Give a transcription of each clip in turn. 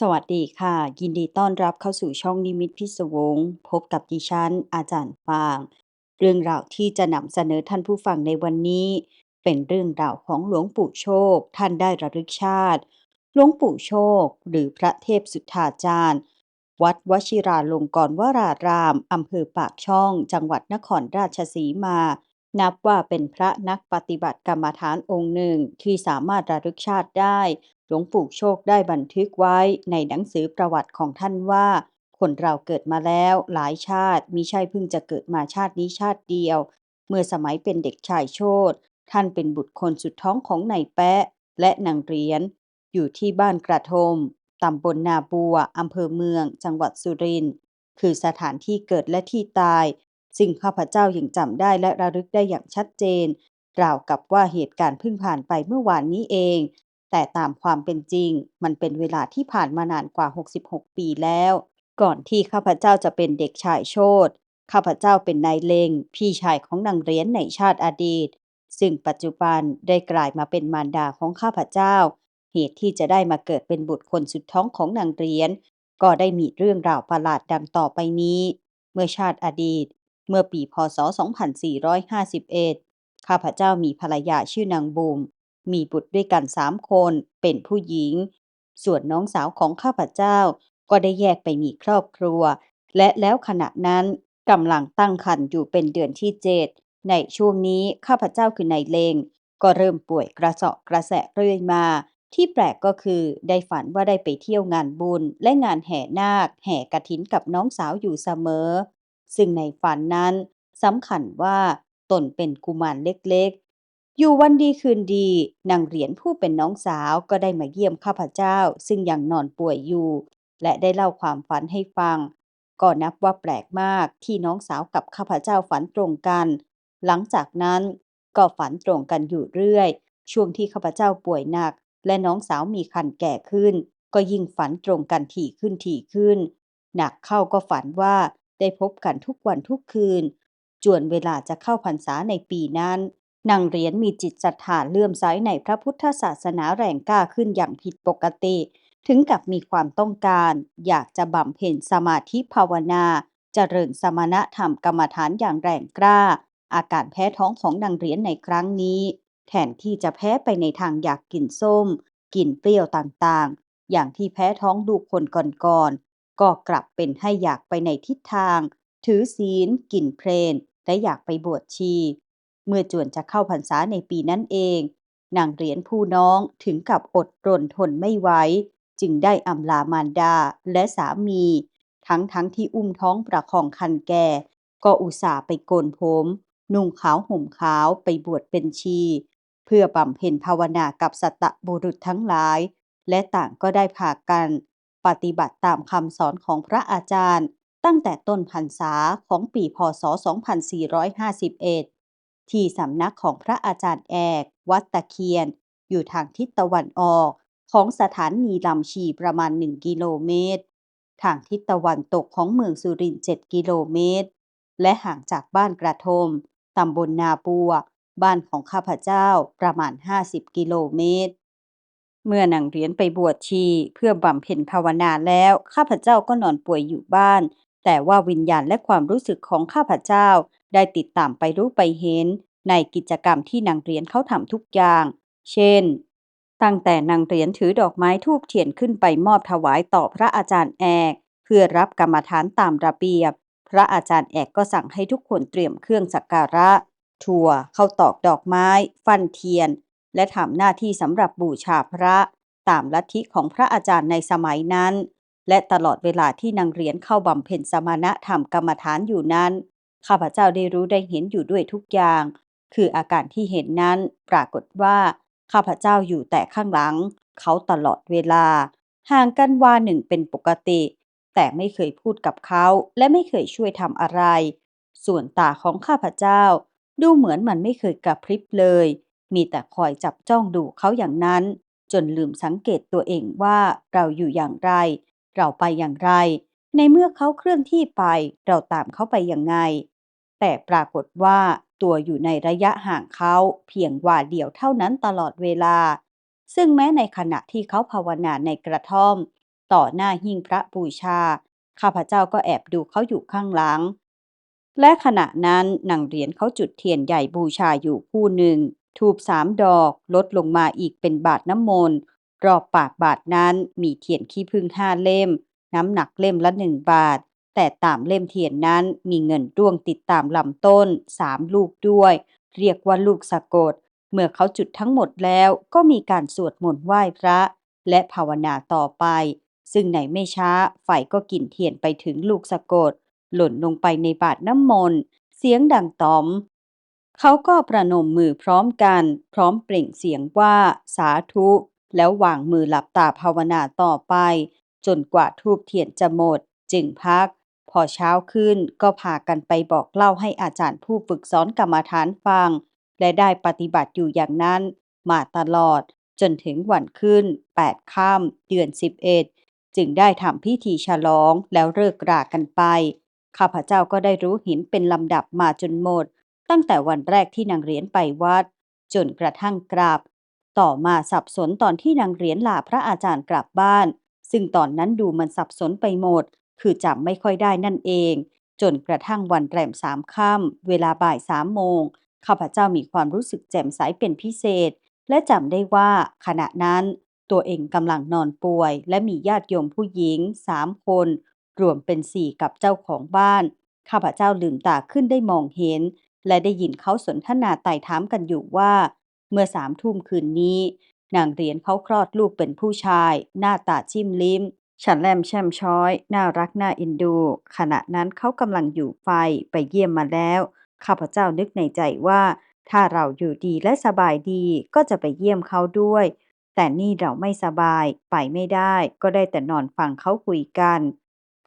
สวัสดีค่ะ ยินดีต้อนรับเข้าสู่ช่องนิมิตพิศวง พบกับดิฉัน อาจารย์ฟาง เรื่องราวที่จะนำเสนอท่านผู้ฟังในวันนี้ เป็นเรื่องราวของหลวงปู่โชค ท่านได้ระลึกชาติ หลวงปู่โชค หรือพระเทพสุทธาจารย์ วัดวชิราลงกรณ์วรารามอำเภอปากช่อง จังหวัดนครราชสีมา นับว่าเป็นพระนักปฏิบัติกรรมฐานองค์หนึ่งที่สามารถระลึกชาติได้ หลวงปู่โชคได้บันทึกไว้ในหนังสือประวัติของท่านว่า คนเราเกิดมาแล้วหลายชาติมิใช่เพิ่งจะเกิดมาชาตินี้ชาติเดียว เมื่อสมัยเป็นเด็กชายโชตท่านเป็นบุตรคนสุดท้องของนายแปะและนางเรียญอยู่ที่บ้านกระทมตำบลนาบัวอำเภอเมือง จังหวัดสุรินทร์คือสถานที่เกิดและที่ตาย ซึ่งข้าพเจ้ายังจำได้และระลึกได้อย่างชัดเจน ราวกับว่าเหตุการณ์เพิ่งผ่านไปเมื่อวานนี้เอง แต่ตามความเป็นจริง มันเป็นเวลาที่ผ่านมานานกว่า 66 ปีแล้ว ก่อนที่ข้าพเจ้าจะเป็นเด็กชายโชตข้าพเจ้าเป็นนายเลงพี่ชายของนางเรียญในชาติอดีต ซึ่งปัจจุบันได้กลายมาเป็นมารดาของข้าพเจ้า เหตุที่จะได้มาเกิดเป็นบุตรคนสุดท้องของนางเรียญก็ได้มีเรื่องราวประหลาดดังต่อไปนี้ เมื่อชาติอดีต เมื่อปีพศ 2451 ข้าพเจ้ามีภรรยาชื่อนางบุม มีบุตรด้วยกันสามคนเป็นผู้หญิง ส่วนน้องสาวของข้าพเจ้าก็ได้แยกไปมีครอบครัว และแล้วขณะนั้นกำลังตั้งครรภ์อยู่เป็นเดือนที่เจ็ดในช่วงนี้ข้าพเจ้าคือนายเลงก็เริ่มป่วยกระเสาะกระแสะเรื่อยมา ที่แปลกก็คือได้ฝันว่าได้ไปเที่ยวงานบุญและงานแห่นาค แห่กฐินกับน้องสาวอยู่เสมอ ซึ่งในฝันนั้นสำคัญว่าตนเป็นกุมารเล็ก อยู่วันดีคืนดีนางเหรียญผู้เป็นน้องสาวก็ได้มาเยี่ยมข้าพเจ้า ซึ่งยังนอนป่วยอยู่ และได้เล่าความฝันให้ฟัง ก็นับว่าแปลกมากที่น้องสาวกับข้าพเจ้าฝันตรงกัน หลังจากนั้นก็ฝันตรงกันอยู่เรื่อย ช่วงที่ข้าพเจ้าป่วยหนัก และน้องสาวมีคันแก่ขึ้น ก็ยิ่งฝันตรงกันถี่ขึ้นถี่ขึ้น หนักเข้าก็ฝันว่าได้พบกันทุกวันทุกคืน จวนเวลาจะเข้าพรรษาในปีนั้น นางเหรียญมีจิตศรัทธาเลื่อมใสในพระพุทธศาสนาแรงกล้าขึ้นอย่างผิดปกติ ถึงกับมีความต้องการ อยากจะบำเพ็ญสมาธิภาวนาเจริญสมณธรรมกรรมฐานอย่างแรงกล้า อาการแพ้ท้องของนางเหรียญในครั้งนี้ แทนที่จะแพ้ไปในทางอยากกินส้ม กินเปรี้ยวต่างๆ อย่างที่แพ้ท้องดูคนก่อนๆก็กลับเป็นให้อยากไปในทิศทาง ถือศีล กินเพลนและอยากไปบวชชี เมื่อจวนจะเข้าพรรษาในปีนั้นเอง นางเหรียญผู้น้องถึงกับอดรนทนไม่ไหวจึงได้อำลามารดาและสามี ทั้งทั้งที่อุ้มท้องประคองคันแก่ ก็อุตส่าห์ไปโกนผมนุ่งขาวห่มขาวไปบวชเป็นชี เพื่อบำเพ็ญภาวนากับสัตบุรุษทั้งหลาย และต่างก็ได้พากัน ปฏิบัติตามคำสอนของพระอาจารย์ ตั้งแต่ต้นพรรษาของปีพศ 2451 ที่สำนักของพระอาจารย์แอก วัดตะเคียน อยู่ทางทิศตะวันออก ของสถานีลำชีประมาณ 1 กิโลเมตร ทางทิศตะวันตกของเมืองสุรินทร์7กิโลเมตร และห่างจากบ้านกระทมตำบลนาบัว บ้านของข้าพเจ้าประมาณ 50 กิโลเมตร เมื่อนางเหรียญไปบวชชีเพื่อบำเพ็ญภาวนาแล้ว ข้าพเจ้าก็นอนป่วยอยู่บ้าน แต่ว่าวิญญาณและความรู้สึกของข้าพเจ้า ได้ติดตามไปรู้ไปเห็น ในกิจกรรมที่นางเรียญเขาทำทุกอย่าง เช่น ตั้งแต่นางเรียญถือดอกไม้ทูบเทียนขึ้นไปมอบถวายต่อพระอาจารย์แอก เพื่อรับกรรมฐานตามระเบียบ พระอาจารย์แอกก็สั่งให้ทุกคนเตรียมเครื่องสักการะ ถั่วข้าตอกดอกไม้ ฟันเทียน และทำหน้าที่สำหรับบูชาพระ ตามลัทธิของพระอาจารย์ในสมัยนั้น และตลอดเวลาที่นางเหรียญเข้าบำเพ็ญสมณธรรมกรรมฐานอยู่นั้น ข้าพเจ้าได้รู้ได้เห็นอยู่ด้วยทุกอย่าง คืออาการที่เห็นนั้น ปรากฏว่า ข้าพเจ้าอยู่แต่ข้างหลัง เขาตลอดเวลา ห่างกันวาหนึ่งเป็นปกติ แต่ไม่เคยพูดกับเขา และไม่เคยช่วยทำอะไร ส่วนตาของข้าพเจ้า ดูเหมือนมันไม่เคยกระพริบเลย มีแต่คอยจับจ้องดูเขาอย่างนั้น จนลืมสังเกตตัวเองว่าเราอยู่อย่างไร เราไปอย่างไร ในเมื่อเขาเคลื่อนที่ไป เราตามเขาไปอยังไง แต่ปรากฏว่าตัวอยู่ในระยะห่างเขาเพียงว่าเดียวเท่านั้นตลอดเวลา ซึ่งแม้ในขณะที่เขาภาวนาในกระท่อม ต่อหน้าหิ้งพระบูชา ข้าพเจ้าก็แอบดูเขาอยู่ข้างหลัง และขณะนั้นนางเหรียญเขาจุดเทียนใหญ่บูชาอยู่คู่หนึ่งทูบสามดอกลดลงมาอีกเป็นบาทน้ำมนต์ รอบปากบาทนั้นมีเทียนขี้ผึ้งห้าเล่ม น้ำหนักเล่มละหนึ่งบาท แต่ตามเล่มเทียนนั้นมีเงินร่วงติดตามลำต้นสามลูกด้วย เรียกว่าลูกสะกด เมื่อเขาจุดทั้งหมดแล้วก็มีการสวดมนต์ไหว้พระ และภาวนาต่อไป ซึ่งในไม่ช้าไฟก็กินเทียนไปถึงลูกสะกด หล่นลงไปในบาทน้ำมนต์เสียงดังต๋อมเขาก็ประนมมือพร้อมกัน พร้อมเปล่งเสียงว่าสาธุ แล้ววางมือหลับตาภาวนาต่อไป จนกว่าทูบเทียนจะหมด จึงพัก พอเช้าขึ้นก็พากันไปบอกเล่าให้อาจารย์ผู้ฝึกสอนกรรมฐานฟัง และได้ปฏิบัติอยู่อย่างนั้น มาตลอด จนถึงวันขึ้น 8 ค่ำเดือน 11 จึงได้ทำพิธีฉลองแล้วเลิกรากันไป ข้าพเจ้าก็ได้รู้เห็นเป็นลำดับมาจนหมด ตั้งแต่วันแรกที่นางเหรียญไปวัด จนกระทั่งกลับ ต่อมาสับสนตอนที่นางเหรียญลาพระอาจารย์กลับบ้าน ซึ่งตอนนั้นดูมันสับสนไปหมด คือจำไม่ค่อยได้นั่นเอง จนกระทั่งวันแรมสามค่ำเวลาบ่ายสามโมงข้าพเจ้ามีความรู้สึกแจ่มใสเป็นพิเศษ และจำได้ว่าขณะนั้นตัวเองกำลังนอนป่วย และมีญาติโยมผู้หญิงสามคน รวมเป็นสี่กับเจ้าของบ้าน ข้าพเจ้าลืมตาขึ้นได้มองเห็น และได้ยินเขาสนทนาไต่ถามกันอยู่ว่า เมื่อสามทุ่มคืนนี้ นางเหรียญเขาคลอดลูกเป็นผู้ชาย หน้าตาจิ้มลิ้ม ฉันแลมแช่มช้อย น่ารักน่าเอ็นดู ขณะนั้นเขากำลังอยู่ไฟไปเยี่ยมมาแล้ว ข้าพเจ้านึกในใจว่า ถ้าเราอยู่ดีและสบายดีก็จะไปเยี่ยมเขาด้วย แต่นี่เราไม่สบายไปไม่ได้ ก็ได้แต่นอนฟังเขาคุยกัน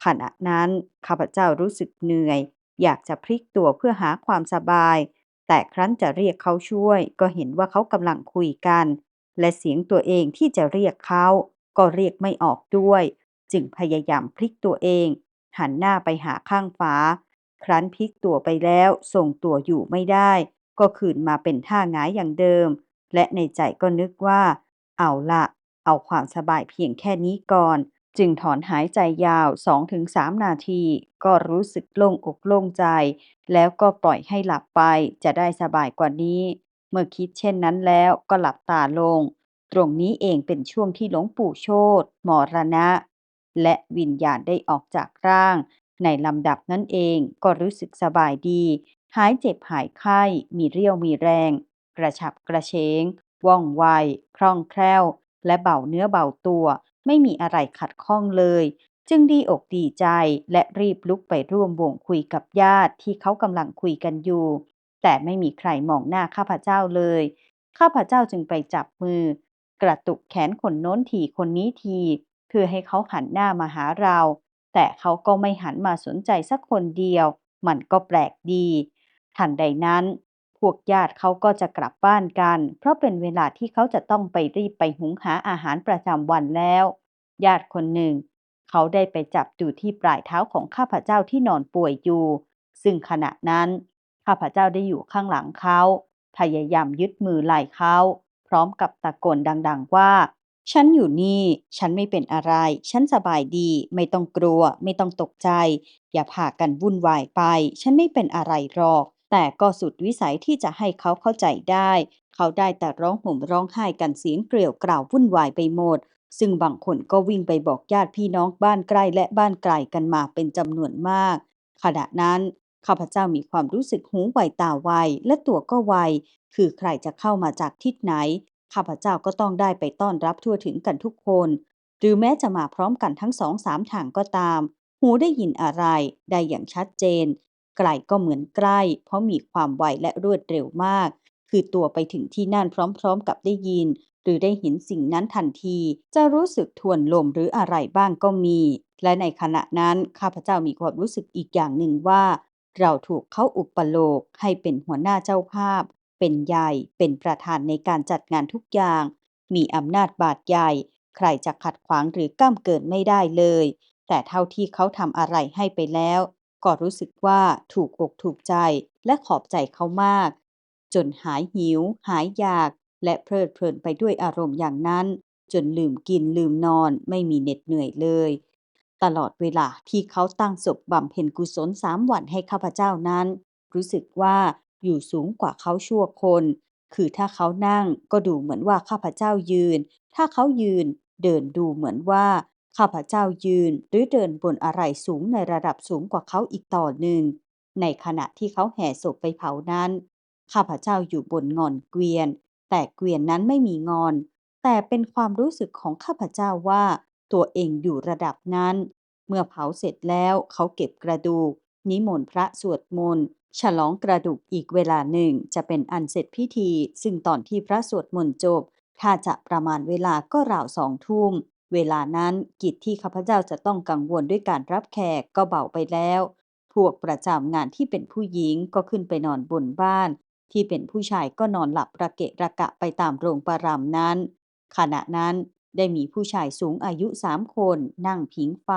ขณะนั้นข้าพเจ้ารู้สึกเหนื่อย อยากจะพลิกตัวเพื่อหาความสบาย แต่ครั้นจะเรียกเขาช่วย ก็เห็นว่าเขากำลังคุยกัน และเสียงตัวเองที่จะเรียกเขาก็เรียกไม่ออกด้วย จึงพยายามพลิกตัวเอง หันหน้าไปหาข้างฝาครั้นพลิกตัวไปแล้วทรงตัวอยู่ไม่ได้ ก็คืนมาเป็นท่าหงายอย่างเดิม และในใจก็นึกว่า เอาละเอาความสบายเพียงแค่นี้ก่อน จึงถอนหายใจยาว 2-3 นาที ก็รู้สึกโล่งอกโล่งใจ แล้วก็ปล่อยให้หลับไปจะได้สบายกว่านี้ เมื่อคิดเช่นนั้นแล้วก็หลับตาลง ตรงนี้เองเป็นช่วงที่หลวงปู่โชตมรณะ และวิญญาณได้ออกจากร่าง ในลำดับนั้นเองก็รู้สึกสบายดี หายเจ็บหายไข้ มีเรี่ยวมีแรง กระฉับกระเฉงว่องไว คล่องแคล่ว และเบาเนื้อเบาตัว ไม่มีอะไรขัดข้องเลย จึงดีอกดีใจและรีบลุกไปร่วมวงคุยกับญาติที่เขากำลังคุยกันอยู่ แต่ไม่มีใครมองหน้าข้าพเจ้าเลย ข้าพเจ้าจึงไปจับมือ กระตุกแขนคนโน้นทีคนนี้ทีเพื่อให้เขาหันหน้ามาหาเรา แต่เขาก็ไม่หันมาสนใจสักคนเดียว มันก็แปลกดี ทันใดนั้น วกญาติเขาก็จะกลับบ้านกัน เพราะเป็นเวลาที่เขาจะต้องไปรีบไปหุงหาอาหารประจำวันแล้ว ญาติคนหนึ่ง เขาได้ไปจับดูที่ปลายเท้าของข้าพเจ้าที่นอนป่วยอยู่ ซึ่งขณะนั้น ข้าพเจ้าได้อยู่ข้างหลังเขา พยายามยึดมือไหล่เขา พร้อมกับตะโกนดัง ๆ ว่า ฉันอยู่นี่ ฉันไม่เป็นอะไร ฉันสบายดี ไม่ต้องกลัว ไม่ต้องตกใจ อย่าพากันวุ่นวายไป ฉันไม่เป็นอะไรหรอก แต่ก็สุดวิสัยที่จะให้เขาเข้าใจได้ เขาได้แต่ร้องห่มร้องไห้กันเสียงเกลียวกล่าววุ่นวายไปหมด ซึ่งบางคนก็วิ่งไปบอกญาติพี่น้องบ้านใกล้และบ้านไกลกันมาเป็นจำนวนมาก ขณะนั้นข้าพเจ้ามีความรู้สึกหูไวตาไวและตัวก็ไว คือใครจะเข้ามาจากทิศไหน ข้าพเจ้าก็ต้องได้ไปต้อนรับทั่วถึงกันทุกคน หรือแม้จะมาพร้อมกันทั้งสองสามทางก็ตาม หูได้ยินอะไร ได้อย่างชัดเจน ไกลก็เหมือนใกล้ เพราะมีความไวและรวดเร็วมาก คือตัวไปถึงที่นั่นพร้อมๆกับได้ยิน หรือได้เห็นสิ่งนั้นทันที จะรู้สึกทวนลมหรืออะไรบ้างก็มี และในขณะนั้นข้าพเจ้ามีความรู้สึกอีกอย่างหนึ่งว่า เราถูกเขาอุปโลกให้เป็นหัวหน้าเจ้าภาพ เป็นใหญ่ เป็นประธานในการจัดงานทุกอย่าง มีอำนาจบาดใหญ่ ใครจะขัดขวางหรือก้ำเกินไม่ได้เลย แต่เท่าที่เขาทำอะไรให้ไปแล้ว ก็รู้สึกว่าถูกอกถูกใจและขอบใจเขามาก จนหายหิว หายอยาก และเพลิดเพลินไปด้วยอารมณ์อย่างนั้น จนลืมกินลืมนอนไม่มีเหน็ดเหนื่อยเลย ตลอดเวลาที่เขาตั้งศพบำเพ็ญกุศลสามวันให้ข้าพเจ้านั้น รู้สึกว่าอยู่สูงกว่าเขาชั่วคน คือถ้าเขานั่งก็ดูเหมือนว่าข้าพเจ้ายืน ถ้าเขายืนเดินดูเหมือนว่า ข้าพเจ้ายืนหรือเดินบนอะไรสูงในระดับสูงกว่าเขาอีกต่อหนึ่ง ในขณะที่เขาแห่ศพไปเผานั้น ข้าพเจ้าอยู่บนงอนเกวียน แต่เกวียนนั้นไม่มีงอน แต่เป็นความรู้สึกของข้าพเจ้าว่า ตัวเองอยู่ระดับนั้น เมื่อเผาเสร็จแล้วเขาเก็บกระดูก นิมนต์พระสวดมนต์ฉลองกระดูกอีกเวลาหนึ่งจะเป็นอันเสร็จพิธี ซึ่งตอนที่พระสวดมนต์จบ ถ้าจะประมาณเวลาก็ราวสองทุ่ม เวลานั้นกิจที่ข้าพเจ้าจะต้องกังวลด้วยการรับแขกก็เบาไปแล้ว พวกประจำงานที่เป็นผู้หญิงก็ขึ้นไปนอนบนบ้าน ที่เป็นผู้ชายก็นอนหลับระเกะระกะไปตามโรงประรำนั้น ขณะนั้นได้มีผู้ชายสูงอายุสามคน นั่งผิงไฟ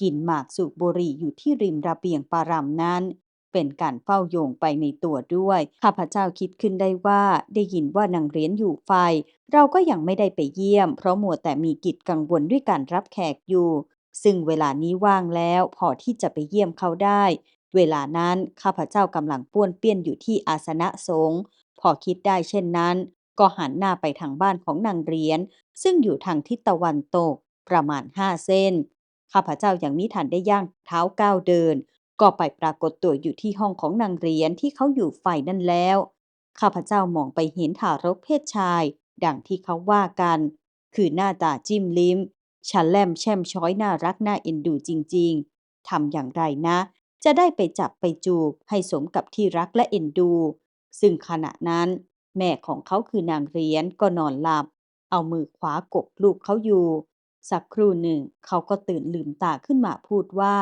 กินหมากสูบบุหรี่อยู่ที่ริมระเบียงประรำนั้น เป็นการเฝ้าโยงไปในตัวด้วย ข้าพเจ้าคิดขึ้นได้ว่าได้ยินว่านางเรียญอยู่ไฟ เราก็ยังไม่ได้ไปเยี่ยม เพราะมัวแต่มีกิจกังวลด้วยการรับแขกอยู่ ซึ่งเวลานี้ว่างแล้วพอที่จะไปเยี่ยมเขาได้ เวลานั้นข้าพเจ้ากำลังป้วนเปี้ยนอยู่ที่อาสนะสงฆ์พอคิดได้เช่นนั้น ก็หันหน้าไปทางบ้านของนางเรียญซึ่งอยู่ทางทิศตะวันตก ประมาณห้าเส้นข้าพเจ้ายังมิทันได้ย่างเท้าก้าวเดิน ก็ไปปรากฏตัวอยู่ที่ห้องของนางเรียญที่เขาอยู่ไฟนั่นแล้ว ข้าพเจ้ามองไปเห็นทารกเพศชาย ดังที่เขาว่ากัน คือหน้าตาจิ้มลิ้มชันแลมแช่มช้อยน่ารักน่าเอ็นดูจริง ๆทำอย่างไรนะ จะได้ไปจับไปจูบให้สมกับที่รักและเอ็นดู ซึ่งขณะนั้น แม่ของเขาคือนางเรียญก็นอนหลับ เอามือขวากกลูกเขาอยู่ สักครู่หนึ่งเขาก็ตื่นลืมตาขึ้นมาพูดว่า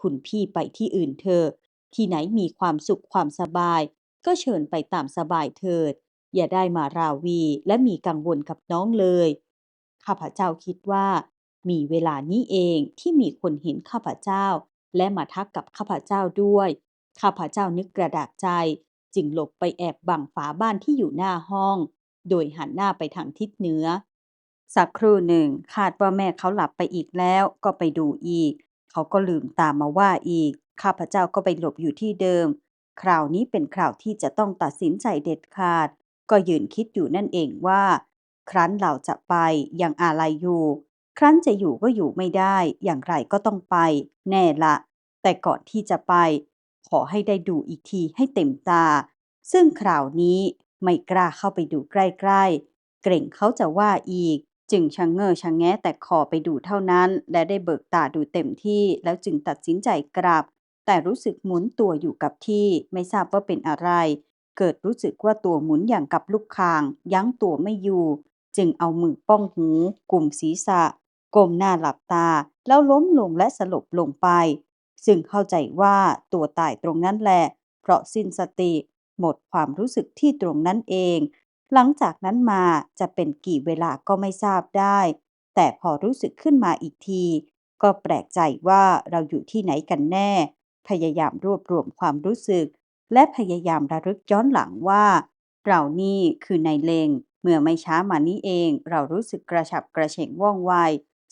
คุณพี่ไปที่อื่นเถอะที่ไหนมีความสุขความสบาย ก็เชิญไปตามสบายเถิด อย่าได้มาราวีและมีกังวลกับน้องเลย ข้าพเจ้าคิดว่า มีเวลานี้เองที่มีคนเห็นข้าพเจ้า และมาทักกับข้าพเจ้าด้วย ข้าพเจ้านึกกระดากใจ จึงหลบไปแอบบังฝาบ้านที่อยู่หน้าห้อง โดยหันหน้าไปทางทิศเหนือ สักครู่หนึ่งคาดว่าแม่เขาหลับไปอีกแล้วก็ไปดูอีก เขาก็ลืมตามมาว่าอีก ข้าพเจ้าก็ไปหลบอยู่ที่เดิม คราวนี้เป็นคราวที่จะต้องตัดสินใจเด็ดขาด ก็ยืนคิดอยู่นั่นเองว่า ครั้นเราจะไปยังอะไรอยู่ ครั้นจะอยู่ก็อยู่ไม่ได้ อย่างไรก็ต้องไป แน่ละ แต่ก่อนที่จะไป ขอให้ได้ดูอีกทีให้เต็มตา ซึ่งคราวนี้ไม่กล้าเข้าไปดูใกล้ๆ เกรงเขาจะว่าอีก จึงชะเง้อชะแงะแต่ขอไปดูเท่านั้น และได้เบิกตาดูเต็มที่แล้วจึงตัดสินใจกลับแต่รู้สึกหมุนตัวอยู่กับที่ไม่ทราบว่าเป็นอะไร เกิดรู้สึกว่าตัวหมุนอย่างกับลูกคาง ยั้งตัวไม่อยู่ จึงเอามือป้องหูกลุ่มศีรษะก้มหน้าหลับตา แล้วล้มลงและสลบลงไป ซึ่งเข้าใจว่าตัวตายตรงนั้นแหละ เพราะสิ้นสติ หมดความรู้สึกที่ตรงนั้นเอง หลังจากนั้นมาจะเป็นกี่เวลาก็ไม่ทราบได้ แต่พอรู้สึกขึ้นมาอีกที ก็แปลกใจว่าเราอยู่ที่ไหนกันแน่ พยายามรวบรวมความรู้สึก และพยายามระลึกย้อนหลังว่า เรานี่คือนายเลงเมื่อไม่ช้ามานี้เอง เรารู้สึกกระฉับกระเฉงว่องไว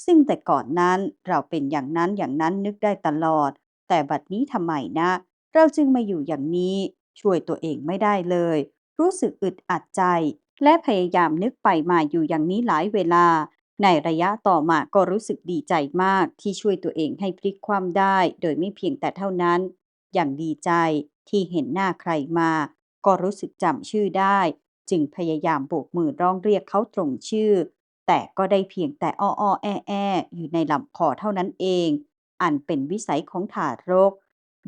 ซึ่งแต่ก่อนนั้นเราเป็นอย่างนั้นอย่างนั้นนึกได้ตลอด แต่บัดนี้ทำไมนะ เราจึงมาอยู่อย่างนี้ช่วยตัวเองไม่ได้เลย รู้สึกอึดอัดใจ และพยายามนึกไปมาอยู่อย่างนี้หลายเวลา ในระยะต่อมาก็รู้สึกดีใจมากที่ช่วยตัวเองให้พลิกคว่ำได้ โดยไม่เพียงแต่เท่านั้น อย่างดีใจที่เห็นหน้าใครมา ก็รู้สึกจำชื่อได้ จึงพยายามโบกมือร้องเรียกเขาตรงชื่อ แต่ก็ได้เพียงแต่อ้ออแอแออยู่ในลำคอเท่านั้นเอง อันเป็นวิสัยของทารก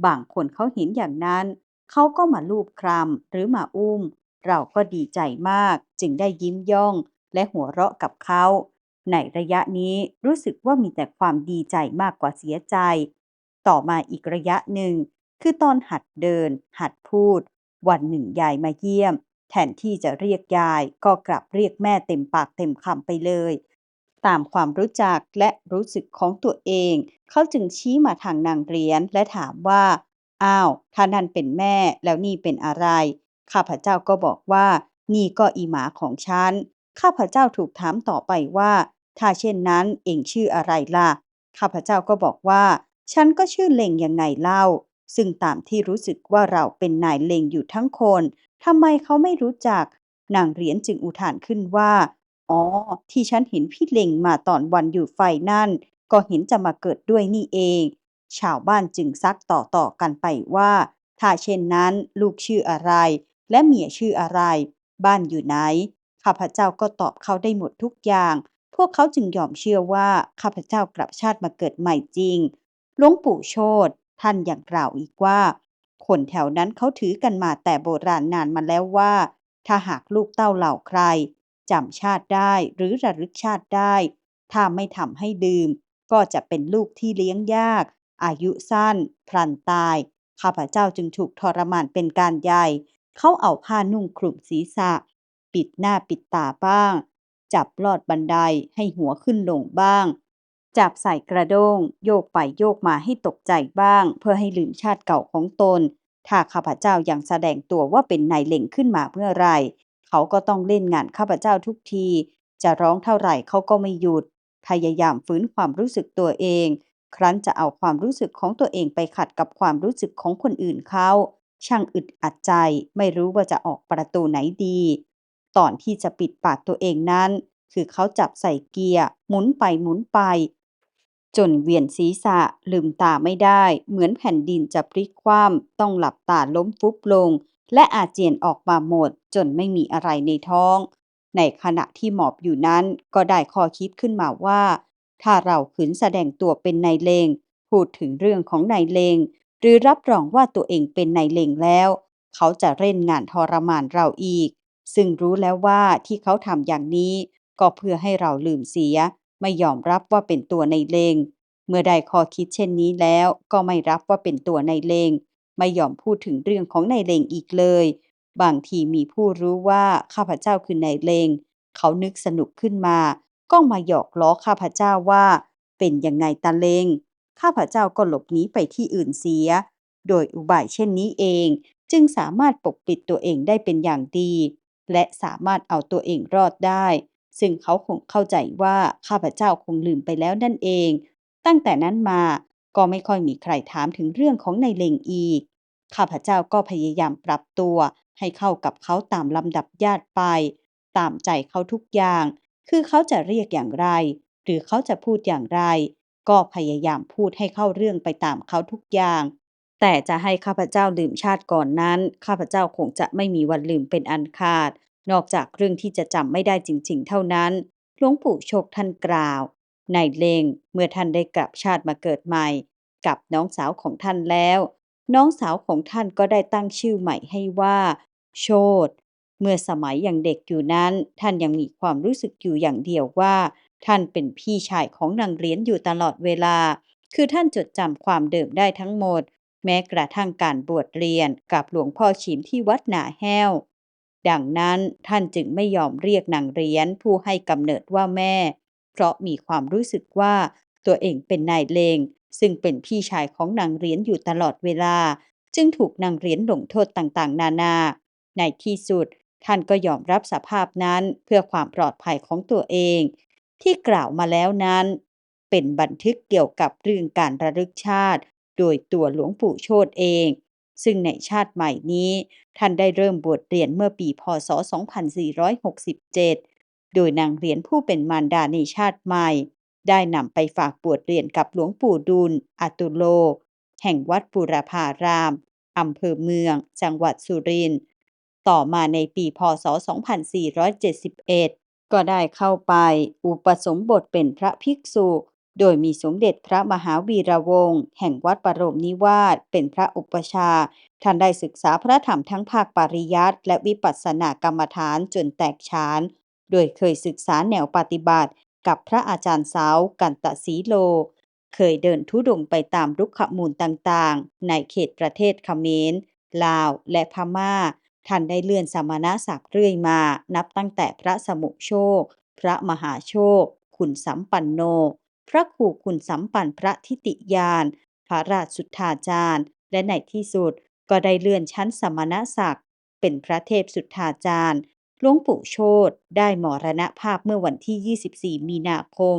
บางคนเขาเห็นอย่างนั้น เขาก็มาลูบคลำหรือมาอุ้ม เราก็ดีใจมากจึงได้ยิ้มย่องและหัวเราะกับเขา ในระยะนี้รู้สึกว่ามีแต่ความดีใจมากกว่าเสียใจ ต่อมาอีกระยะหนึ่ง คือตอนหัดเดิน หัดพูด วันหนึ่งยายมาเยี่ยม แทนที่จะเรียกยายก็กลับเรียกแม่เต็มปากเต็มคำไปเลย ตามความรู้จักและรู้สึกของตัวเอง เขาจึงชี้มาทางนางเหรียญและถามว่า อ้าว ถ้านั่นเป็นแม่แล้วนี่เป็นอะไร ข้าพเจ้าก็บอกว่า นี่ก็อีหมาของฉัน ข้าพเจ้าถูกถามต่อไปว่า ถ้าเช่นนั้นเองชื่ออะไรล่ะ ข้าพเจ้าก็บอกว่า ฉันก็ชื่อเล็งยังไงเล่า ซึ่งตามที่รู้สึกว่าเราเป็นนายเล็งอยู่ทั้งคนทำไมเขาไม่รู้จัก นางเหรียญจึงอุทานขึ้นว่า อ๋อ ที่ฉันเห็นพี่เล็งมาตอนวันอยู่ไฟนั่น ก็เห็นจะมาเกิดด้วยนี่เอง ชาวบ้านจึงซักต่อๆกันไปว่า ถ้าเช่นนั้นลูกชื่ออะไร และเมียชื่ออะไร บ้านอยู่ไหน ข้าพเจ้าก็ตอบเขาได้หมดทุกอย่าง พวกเขาจึงยอมเชื่อว่าข้าพเจ้ากลับชาติมาเกิดใหม่จริงหลวงปู่โชตท่านยังกล่าวอีกว่า คนแถวนั้นเขาถือกันมาแต่โบราณนานมาแล้วว่า ถ้าหากลูกเต้าเหล่าใครจำชาติได้หรือระลึกชาติได้ ถ้าไม่ทำให้ดื่ม ก็จะเป็นลูกที่เลี้ยงยาก อายุสั้น พลันตาย ข้าพเจ้าจึงถูกทรมานเป็นการใหญ่ เขาเอาผ้านุ่งคลุมศีรษะ ปิดหน้าปิดตาบ้าง จับลอดบันไดให้หัวขึ้นลงบ้าง จับใส่กระด้ง โยกไปโยกมาให้ตกใจบ้าง เพื่อให้ลืมชาติเก่าของตน ถ้าข้าพเจ้ายังแสดงตัวว่าเป็นนายเหล่งขึ้นมาเมื่อไรเขาก็ต้องเล่นงานข้าพเจ้าทุกที จะร้องเท่าไหร่เขาก็ไม่หยุด พยายามฟื้นความรู้สึกตัวเอง ครั้นจะเอาความรู้สึกของตัวเองไปขัดกับความรู้สึกของคนอื่นเขาช่างอึดอัดใจไม่รู้ว่าจะออกประตูไหนดี ตอนที่จะปิดปากตัวเองนั้น คือเขาจับใส่เกียร์หมุนไปหมุนไป จนเวียนศีรษะลืมตาไม่ได้ เหมือนแผ่นดินจะพลิกคว่ำต้องหลับตาล้มฟุบลง และอาเจียนออกมาหมด จนไม่มีอะไรในท้อง ในขณะที่หมอบอยู่นั้นก็ได้ข้อคิดขึ้นมาว่า ถ้าเราขืนแสดงตัวเป็นนายเลง พูดถึงเรื่องของนายเลง หรือรับรองว่าตัวเองเป็นนายเลงแล้ว เขาจะเล่นงานทรมานเราอีก ซึ่งรู้แล้วว่าที่เขาทำอย่างนี้ ก็เพื่อให้เราลืมเสีย ไม่ยอมรับว่าเป็นตัวนายเลง เมื่อได้ข้อคิดเช่นนี้แล้ว ก็ไม่รับว่าเป็นตัวนายเลง ไม่ยอมพูดถึงเรื่องของนายเลงอีกเลย บางทีมีผู้รู้ว่าข้าพเจ้าคือนายเลง เขานึกสนุกขึ้นมา ก็มาหยอกล้อข้าพเจ้าว่า เป็นยังไงตาเลงข้าพเจ้าก็หลบหนีไปที่อื่นเสีย โดยอุบายเช่นนี้เอง จึงสามารถปกปิดตัวเองได้เป็นอย่างดี และสามารถเอาตัวเองรอดได้ ซึ่งเขาคงเข้าใจว่าข้าพเจ้าคงลืมไปแล้วนั่นเอง ตั้งแต่นั้นมาก็ไม่ค่อยมีใครถามถึงเรื่องของนายเลงอีก ข้าพเจ้าก็พยายามปรับตัว ให้เข้ากับเขาตามลำดับญาติไป ตามใจเขาทุกอย่าง คือเขาจะเรียกอย่างไร หรือเขาจะพูดอย่างไร ก็พยายามพูดให้เข้าเรื่องไปตามเขาทุกอย่าง แต่จะให้ข้าพเจ้าลืมชาติก่อนนั้น ข้าพเจ้าคงจะไม่มีวันลืมเป็นอันขาด นอกจากเรื่องที่จะจำไม่ได้จริง ๆ เท่านั้น หลวงปู่โชคท่านกล่าว ในเลงเมื่อท่านได้กลับชาติมาเกิดใหม่ กับน้องสาวของท่านแล้ว น้องสาวของท่านก็ได้ตั้งชื่อใหม่ให้ว่า โชต เมื่อสมัยยังเด็กอยู่นั้น ท่านยังมีความรู้สึกอยู่อย่างเดียวว่า ท่านเป็นพี่ชายของนางเหรียญอยู่ตลอดเวลา คือท่านจดจำความเดิมได้ทั้งหมด แม้กระทั่งการบวชเรียนกับหลวงพ่อชิมที่วัดหนาแห้ว ดังนั้นท่านจึงไม่ยอมเรียกนางเหรียญผู้ให้กำเนิดว่าแม่ เพราะมีความรู้สึกว่าตัวเองเป็นนายเลงซึ่งเป็นพี่ชายของนางเหรียญอยู่ตลอดเวลา จึงถูกนางเหรียญลงโทษต่างๆ นานา ในที่สุด ท่านก็ยอมรับสภาพนั้นเพื่อความปลอดภัยของตัวเอง ที่กล่าวมาแล้วนั้น เป็นบันทึกเกี่ยวกับเรื่องการระลึกชาติ โดยตัวหลวงปู่โชตเอง ซึ่งในชาติใหม่นี้ ท่านได้เริ่มบวชเรียนเมื่อปีพศ 2467 โดยนางเหรียญผู้เป็นมารดาในชาติใหม่ ได้นำไปฝากบวชเรียนกับหลวงปู่ดุลอตุโล แห่งวัดปุรพารามอำเภอเมือง จังหวัดสุรินทร์ ต่อมาในปีพศ 2471 ก็ได้เข้าไปอุปสมบทเป็นพระภิกษุ โดยมีสมเด็จพระมหาวีระวงศ์แห่งวัดปรมนิวาสเป็นพระอุปชา ท่านได้ศึกษาพระธรรมทั้งภาคปริยัติและวิปัสสนากรรมฐานจนแตกฉาน โดยเคยศึกษาแนวปฏิบัติกับพระอาจารย์สาวกันตะสีโล เคยเดินทุดงไปตามรุกขมูลต่างๆ ในเขตประเทศเขมร ลาว และพม่า ท่านได้เลื่อนสมณศักดิ์เรื่อยมา นับตั้งแต่พระสมุโชค พระมหาโชค ขุนสัมปันโน พระครูขุนสัมปันพระทิติยาน พระราชสุทธาจารย์ และในที่สุดก็ได้เลื่อนชั้นสมณศักดิ์ เป็นพระเทพสุทธาจารย์ หลวงปู่โชติได้มรณภาพเมื่อวันที่ 24 มีนาคม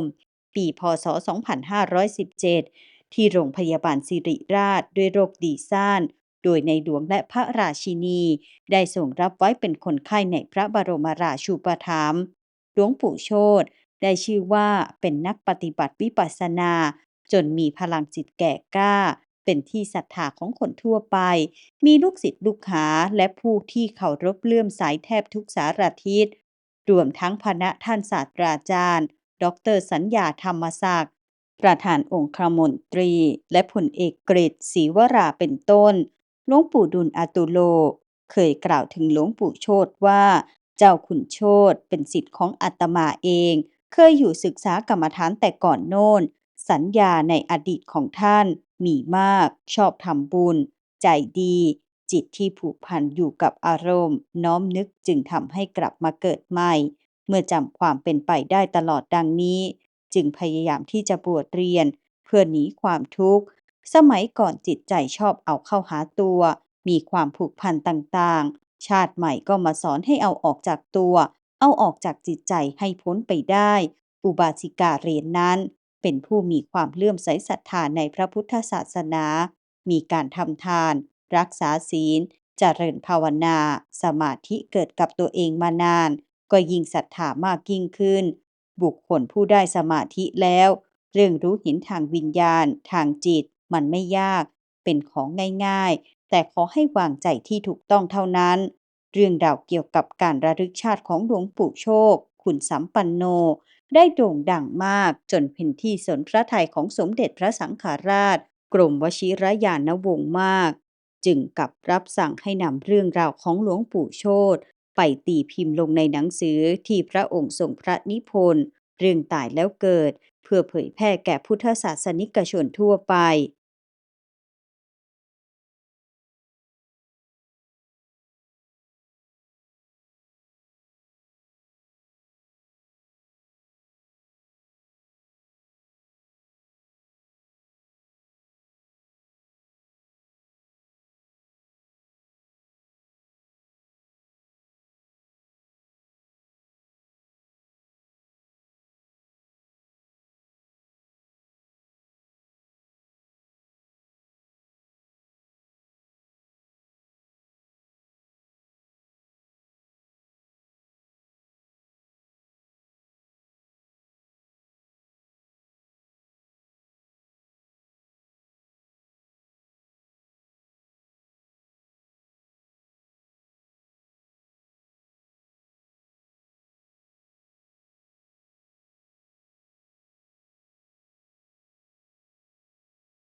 ปีพศ 2517 ที่โรงพยาบาลสิริราชด้วยโรคดีซ่าน โดยในหลวงและพระราชินี ได้ทรงรับไว้เป็นคนไข้ในพระบรมราชูปถัมภ์หลวงปู่โชติได้ชื่อว่าเป็นนักปฏิบัติวิปัสสนา จนมีพลังจิตแก่กล้า เป็นที่ศรัทธาของคนทั่วไป มีลูกศิษย์ลูกหาและผู้ที่เคารพเลื่อมใสแทบทุกสารทิศรวมทั้งพระท่านศาสตราจารย์ ดรสัญญาธรรมศักดิ์ประธานองคมนตรี และพลเอกกฤษศรีวราเป็นต้น หลวงปู่ดุลอาตุโล เคยกล่าวถึงหลวงปู่โชติว่า เจ้าขุนโชติเป็นศิษย์ของอาตมาเอง เคยอยู่ศึกษากรรมฐานแต่ก่อนโน้น สัญญาในอดีตของท่านมีมาก ชอบทำบุญ ใจดี จิตที่ผูกพันอยู่กับอารมณ์ น้อมนึกจึงทำให้กลับมาเกิดใหม่ เมื่อจำความเป็นไปได้ตลอดดังนี้ จึงพยายามที่จะบวชเรียน เพื่อหนีความทุกข์ สมัยก่อนจิตใจชอบเอาเข้าหาตัว มีความผูกพันต่างๆ ชาติใหม่ก็มาสอนให้เอาออกจากตัว เอาออกจากจิตใจให้พ้นไปได้ อุบาสิกาเรียนนั้น เป็นผู้มีความเลื่อมใสศรัทธาในพระพุทธศาสนา มีการทำทาน รักษาศีลเจริญภาวนา สมาธิเกิดกับตัวเองมานาน ก็ยิ่งศรัทธามากยิ่งขึ้น บุคคลผู้ได้สมาธิแล้ว เรื่องรู้เห็นทางวิญญาณ ทางจิต มันไม่ยาก เป็นของง่ายๆ แต่ขอให้วางใจที่ถูกต้องเท่านั้น เรื่องราวเกี่ยวกับการระลึกชาติของหลวงปู่โชคขุนสัมปันโน ได้โด่งดังมากจนเป็นที่สนพระทัยของสมเด็จพระสังฆราช กรมวชิรยานวงศ์มาก จึงกลับรับสั่งให้นำเรื่องราวของหลวงปู่โชตไปตีพิมพ์ลงในหนังสือที่พระองค์ทรงพระนิพนธ์เรื่องตายแล้วเกิด เพื่อเผยแพร่แก่พุทธศาสนิกชนทั่วไป